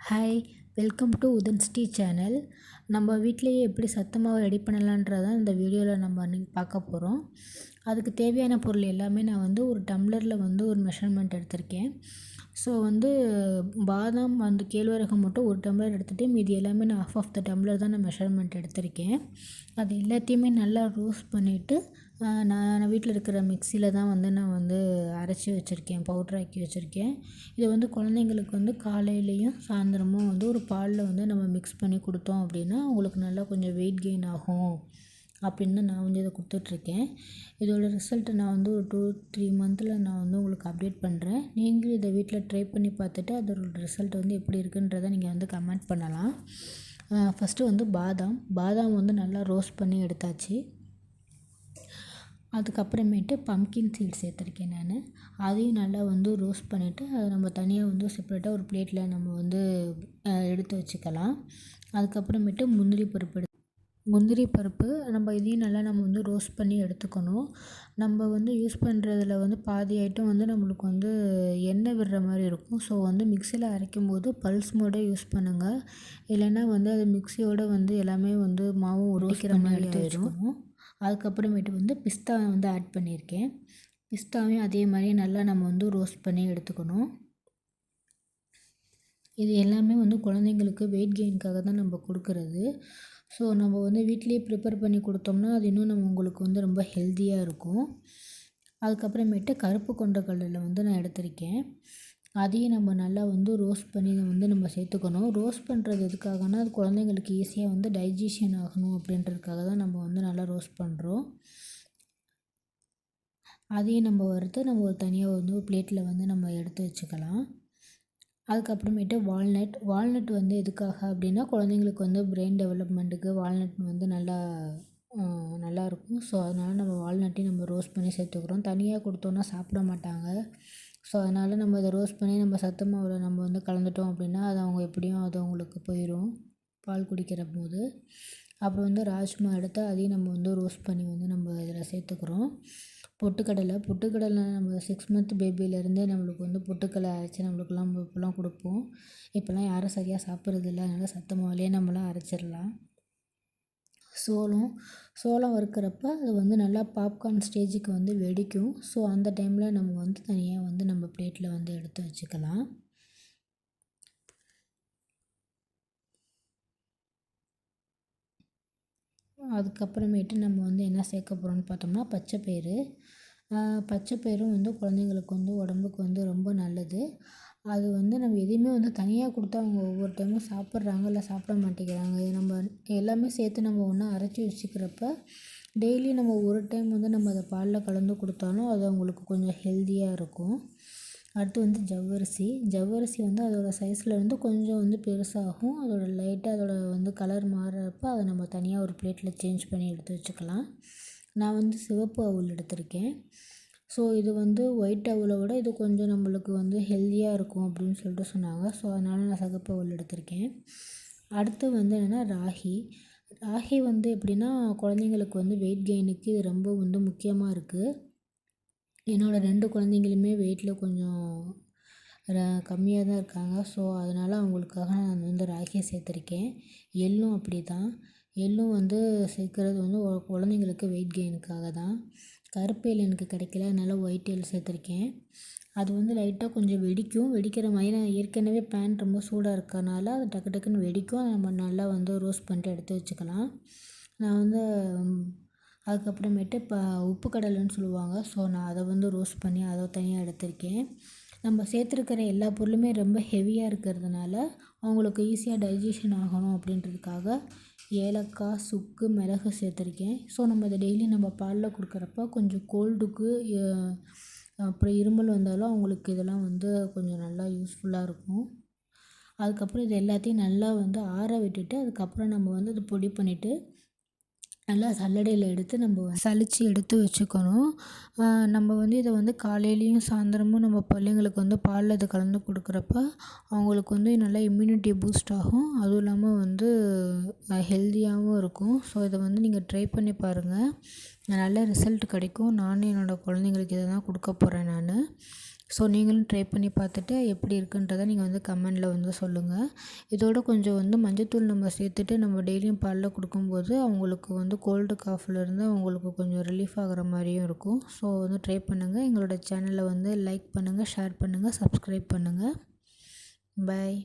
Hi welcome to உதன்ஸ்டி channel நம்ம வீட்டிலையே எப்படி சத்தமாக ரெடி பண்ணலான்றதான் இந்த வீடியோவில் நம்ம அன்றைக்கி பார்க்க போகிறோம் அதுக்கு தேவையான பொருள் எல்லாமே நான் வந்து ஒரு டம்ளரில் வந்து ஒரு மெஷர்மெண்ட் எடுத்திருக்கேன். ஸோ வந்து பாதாம் அந்த கேழ்வரகு மட்டும் ஒரு டம்ளர் எடுத்துகிட்டு மீதி எல்லாமே நான் ஆஃப் ஆஃப் த டம்ளர் தான் நான் மெஷர்மெண்ட் எடுத்திருக்கேன். அது எல்லாத்தையுமே நல்லா ரோஸ்ட் பண்ணிவிட்டு நான் வீட்டில் இருக்கிற மிக்சியில் தான் வந்து நான் வந்து அரைச்சி வச்சுருக்கேன் பவுட்ராக்கி வச்சுருக்கேன். இதை வந்து குழந்தைங்களுக்கு வந்து காலையிலேயும் சாயந்தரமும் வந்து ஒரு பாலில் வந்து நம்ம மிக்ஸ் பண்ணி கொடுத்தோம் அப்படின்னா அவங்களுக்கு நல்லா கொஞ்சம் வெயிட் கெயின் ஆகும். அப்படின்னு நான் வந்து இதை கொடுத்துட்ருக்கேன். இதோட ரிசல்ட்டை நான் வந்து ஒரு டூ த்ரீ மந்த்தில் நான் வந்து உங்களுக்கு அப்டேட் பண்ணுறேன் நீங்களும் இதை வீட்டில் ட்ரை பண்ணி பார்த்துட்டு அதோட ரிசல்ட் வந்து எப்படி இருக்குன்றதை நீங்கள் வந்து கமெண்ட் பண்ணலாம். ஃபஸ்ட்டு வந்து பாதாம். பாதாம் வந்து நல்லா ரோஸ்ட் பண்ணி எடுத்தாச்சு. அதுக்கப்புறமேட்டு பம்கின் சீட் சேர்த்துருக்கேன் நான். அதையும் நல்லா வந்து ரோஸ்ட் பண்ணிவிட்டு அதை நம்ம தனியாக வந்து செப்பரேட்டாக ஒரு பிளேட்டில் நம்ம வந்து எடுத்து வச்சுக்கலாம். அதுக்கப்புறமேட்டு முந்திரி பருப்பு எடுத்து முந்திரி பருப்பு நம்ம இதையும் நல்லா நம்ம வந்து ரோஸ்ட் பண்ணி எடுத்துக்கணும். நம்ம வந்து யூஸ் பண்ணுறதுல வந்து பாதி ஐட்டம் வந்து நம்மளுக்கு வந்து எண்ணெய் விடுற மாதிரி இருக்கும். ஸோ வந்து மிக்சியில் அரைக்கும் போது பல்ஸ் மோடே யூஸ் பண்ணுங்கள் இல்லைன்னா வந்து அது மிக்சியோடு வந்து எல்லாமே வந்து மாவும் உருவிக்கிற மாதிரி ஆயிடும். அதுக்கப்புறமேட்டு வந்து பிஸ்தா வந்து ஆட் பண்ணியிருக்கேன். பிஸ்தாவையும் அதே மாதிரி நல்லா நம்ம வந்து ரோஸ்ட் பண்ணி எடுத்துக்கணும். இது எல்லாமே வந்து குழந்தைங்களுக்கு வெயிட் கெயினுக்காக தான் நம்ம கொடுக்குறது. ஸோ நம்ம வந்து வீட்லேயே ப்ரிப்பேர் பண்ணி கொடுத்தோம்னா அது இன்னும் நம்ம உங்களுக்கு வந்து ரொம்ப ஹெல்த்தியாக இருக்கும். அதுக்கப்புறமேட்டு கருப்பு கொண்டக்கடலை வந்து நான் எடுத்திருக்கேன். அதையும் நம்ம நல்லா வந்து ரோஸ்ட் பண்ணி வந்து நம்ம சேர்த்துக்கணும். ரோஸ்ட் பண்ணுறது எதுக்காகனா அது குழந்தைங்களுக்கு ஈஸியாக வந்து டைஜஷன் ஆகணும் அப்படின்றதுக்காக தான் நம்ம வந்து நல்லா ரோஸ்ட் பண்ணுறோம் அதையும் நம்ம வறுத்து நம்ம ஒரு தனியாக வந்து ஒரு பிளேட்டில் வந்து நம்ம எடுத்து வச்சுக்கலாம். அதுக்கப்புறமேட்டு வால்நட். வால்நட் வந்து எதுக்காக அப்படின்னா குழந்தைங்களுக்கு வந்து பிரெயின் டெவலப்மெண்ட்டுக்கு வால்நட் வந்து நல்லா நல்லாயிருக்கும் ஸோ அதனால் நம்ம வால்நட்டையும் நம்ம ரோஸ்ட் பண்ணி சேர்த்துக்கிறோம். தனியாக கொடுத்தோன்னா சாப்பிட மாட்டாங்க. ஸோ அதனால் நம்ம இதை ரோஸ்ட் பண்ணி நம்ம சத்து மாவில் நம்ம வந்து கலந்துட்டோம் அப்படின்னா அது அவங்க எப்படியும் அது அவங்களுக்கு போயிடும் பால் குடிக்கிற போது. அப்புறம் வந்து ராஜ்மா எடுத்து அதையும் நம்ம வந்து ரோஸ்ட் பண்ணி வந்து நம்ம இதில் சேர்த்துக்கிறோம். பொட்டுக்கடலை. பொட்டுக்கடலை நம்ம சிக்ஸ் மந்த் பேபிலேருந்தே நம்மளுக்கு வந்து பொட்டுக்கடலை அரைச்சி நம்மளுக்குலாம் இப்போலாம் கொடுப்போம். இப்போலாம் யாரும் சரியாக சாப்பிட்றதில்ல. அதனால் சத்து மாவுலேயே நம்மளாம் அரைச்சிடலாம். சோளம் சோளம் வறுக்கிறப்ப அது வந்து நல்லா பாப்கார்ன் ஸ்டேஜுக்கு வந்து வெடிக்கும். ஸோ அந்த டைமில் நம்ம வந்து தனியாக வந்து நம்ம பிளேட்டில் வந்து எடுத்து வச்சுக்கலாம். அதுக்கப்புறமேட்டு நம்ம வந்து என்ன சேர்க்க போகிறோம்னு பார்த்தோம்னா பச்சைப்பயிறு பச்சைப்பயிறும் வந்து குழந்தைங்களுக்கு வந்து உடம்புக்கு வந்து ரொம்ப நல்லது. அது வந்து நம்ம எதையுமே வந்து தனியாக கொடுத்தா அவங்க ஒவ்வொரு டைமும் சாப்பிட்றாங்க இல்லை சாப்பிட மாட்டேங்கிறாங்க. இது நம்ம எல்லாமே சேர்த்து நம்ம ஒன்றா அரைச்சி வச்சுக்கிறப்ப டெய்லி நம்ம ஒரு டைம் வந்து நம்ம அதை பாலில் கலந்து கொடுத்தாலும் அது அவங்களுக்கு கொஞ்சம் ஹெல்த்தியாக இருக்கும். அடுத்து வந்து ஜவ்வரிசி. ஜவ்வரிசி வந்து அதோடய சைஸில் இருந்து கொஞ்சம் வந்து பெருசாகும். அதோட லைட்டாக அதோட வந்து கலர் மாறுறப்ப அதை நம்ம தனியாக ஒரு பிளேட்டில் சேஞ்ச் பண்ணி எடுத்து வச்சுக்கலாம். நான் வந்து சிவப்பு அவுல் எடுத்திருக்கேன். ஸோ இது வந்து ஒயிட் அவுலை விட இது கொஞ்சம் நம்மளுக்கு வந்து ஹெல்த்தியாக இருக்கும் அப்படின்னு சொல்லிட்டு சொன்னாங்க. ஸோ அதனால் நான் சிகப்பு அவுல் எடுத்திருக்கேன். அடுத்து வந்து என்னென்னா ராகி. ராகி வந்து எப்படின்னா குழந்தைங்களுக்கு வந்து வெயிட் கெயினுக்கு இது ரொம்ப வந்து முக்கியமாக இருக்குது என்னோடய ரெண்டு குழந்தைங்களுமே வெயிட்டில் கொஞ்சம் கம்மியாக தான் இருக்காங்க. ஸோ அதனால் அவங்களுக்காக நான் வந்து ராகியை சேர்த்துருக்கேன். எள்ளும் அப்படி தான் எள்ளும் வந்து சேர்க்குறது வந்து குழந்தைங்களுக்கு வெயிட் கெயினுக்காக தான். கருப்பு எள் எனக்கு கிடைக்கல. அதனால் ஒயிட் எள் சேர்த்துருக்கேன். அது வந்து லைட்டாக கொஞ்சம் வெடிக்கும். வெடிக்கிற மாதிரி நான் ஏற்கனவே பேன் ரொம்ப சூடாக இருக்கறனால அது டக்கு டக்குன்னு வெடிக்கும். நம்ம நல்லா வந்து ரோஸ்ட் பண்ணிட்டு எடுத்து வச்சுக்கலாம். நான் வந்து அதுக்கப்புறமேட்டு இப்போ உப்பு கடலைன்னு சொல்லுவாங்க. ஸோ நான் அதை வந்து ரோஸ்ட் பண்ணி அதை தனியாக எடுத்திருக்கேன். நம்ம சேர்த்துருக்கிற எல்லா பொருளுமே ரொம்ப ஹெவியாக இருக்கிறதுனால அவங்களுக்கு ஈஸியாக டைஜஷன் ஆகணும் அப்படின்றதுக்காக ஏலக்காய் சுக்கு மிளகு சேர்த்துருக்கேன். ஸோ நம்ம இதை டெய்லி நம்ம பாலில் கொடுக்குறப்ப கொஞ்சம் கோல்டுக்கு அப்புறம் இருமல் வந்தாலும் அவங்களுக்கு இதெல்லாம் வந்து கொஞ்சம் நல்லா யூஸ்ஃபுல்லாக இருக்கும். அதுக்கப்புறம் இது எல்லாத்தையும் நல்லா வந்து ஆற விட்டுட்டு அதுக்கப்புறம் நம்ம வந்து அதை பொடி பண்ணிவிட்டு நல்லா சல்லடையில் எடுத்து நம்ம சலித்து எடுத்து வச்சுக்கணும். நம்ம வந்து இதை வந்து காலையிலேயும் சாயந்தரமும் நம்ம பிள்ளைங்களுக்கு வந்து பாலில் இதை கலந்து கொடுக்குறப்ப அவங்களுக்கு வந்து நல்லா இம்யூனிட்டி பூஸ்ட் ஆகும். அதுவும் இல்லாமல் வந்து ஹெல்த்தியாகவும் இருக்கும். ஸோ இதை வந்து நீங்கள் ட்ரை பண்ணி பாருங்கள் நல்ல ரிசல்ட் கிடைக்கும். நானும் என்னோடய குழந்தைங்களுக்கு இதை தான் கொடுக்க போகிறேன் நான். ஸோ நீங்களும் ட்ரை பண்ணி பார்த்துட்டு எப்படி இருக்குன்றதை நீங்கள் வந்து கமெண்டில் வந்து சொல்லுங்கள் இதோட கொஞ்சம் வந்து மஞ்சத்தூள் நம்ம சேர்த்துட்டு நம்ம டெய்லியும் பாலில் கொடுக்கும்போது அவங்களுக்கு வந்து கோல்டு காஃப்லேருந்து அவங்களுக்கு கொஞ்சம் ரிலீஃப் ஆகிற மாதிரியும் இருக்கும். ஸோ வந்து ட்ரை பண்ணுங்கள் எங்களோட சேனலை வந்து லைக் பண்ணுங்கள் ஷேர் பண்ணுங்கள் சப்ஸ்கிரைப் பண்ணுங்கள் பாய்